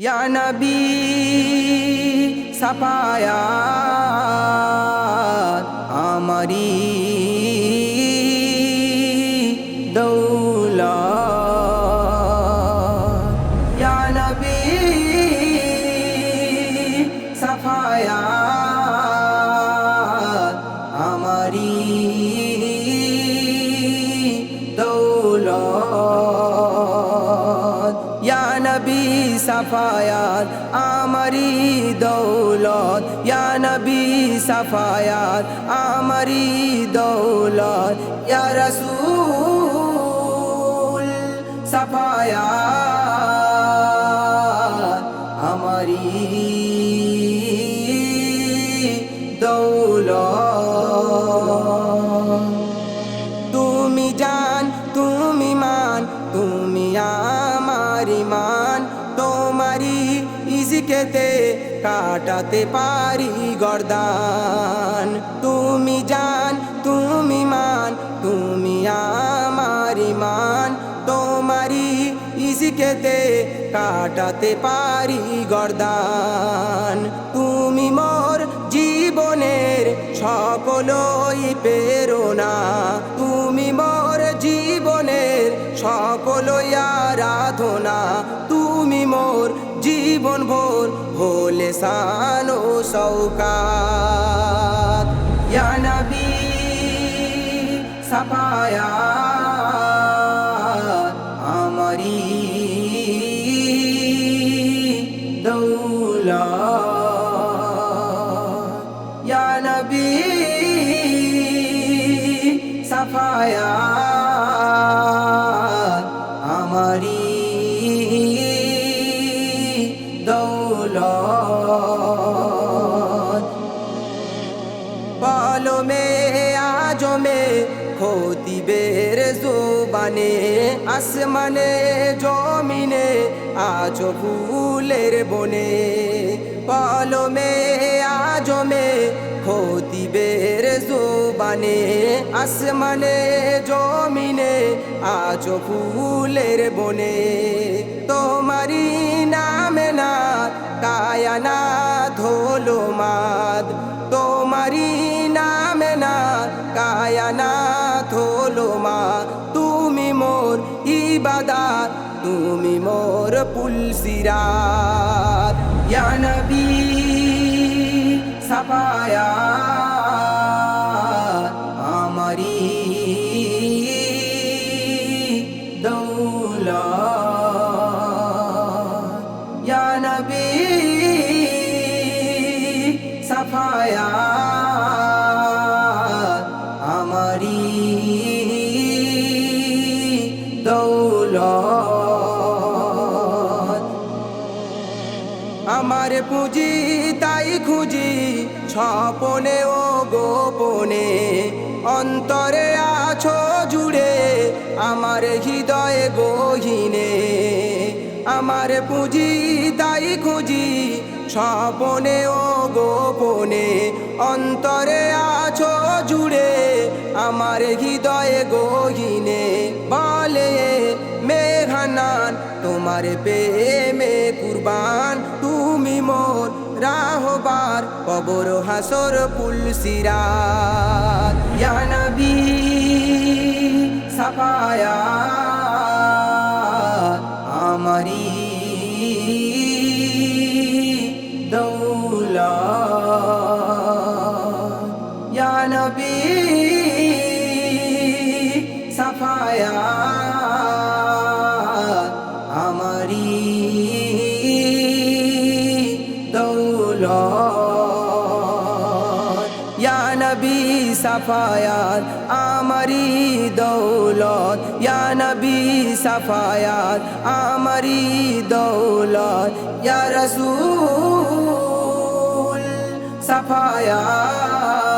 ইয়া নবী সাফায়াত আমারি দৌলত ইয়া নবী সাফায়াত সাফায়াত আমারি দৌলত ইয়া নবী সাফায়াত আমারি দৌলত ইয়া রাসূল সাফায়াত আমারি দৌলত। ইজকেতে কাটাতে পারি গর্দান। তুমি জান, তুমি মান, তুমি আমার ইমান তোমারি ইজকেতে কাটাতে পারি গর্দান। তুমি মোর জীবনের সকলই প্রেরণা জীবন ভোর হলে সানো সৌকাত। ইয়া নবী সাফায়াত আমারি দৌলত। ইয়া আমারি আজমে খতিবের জোবানে, আসমানে, জমিনে আজ ফুলের বনে পালমে আজমে, খতিবের জোবানে, আসমানে, জমিনে আজ ফুলের বনে। তোমারি নামে না কায়ানা ধোলো মাদ তোমারি না কায়ানা ধোলো মা, তুমি মোর ইবাদাত তুমি মোর পুলসিরাত ইয়া নবী সাফায়াত আমারি দৌলত। আমার পুঁজি তাই খুঁজি ছপনে ও গোপনে। অন্তরে আছো জুড়ে আমার হৃদয়ে গহিনে। আমার পুঁজি তাই খুঁজি স্বপনে ও গোপনে। অন্তরে আছো জুড়ে আমার হৃদয়ে গহিনে। তোমার প্রেমে কুরবান, তুমি মোর রাহবার কবর হাসর পুলসিরাত ইয়া নবী সাফায়াত আমারি দৌলত। ইয়া নবী সাফায়াত দৌলত। ইয়া নবী সাফায়াত আমারি দৌলত। ইয়া নবী সাফায়াত আমারি দৌলত। ইয়া রসূল সাফায়াত।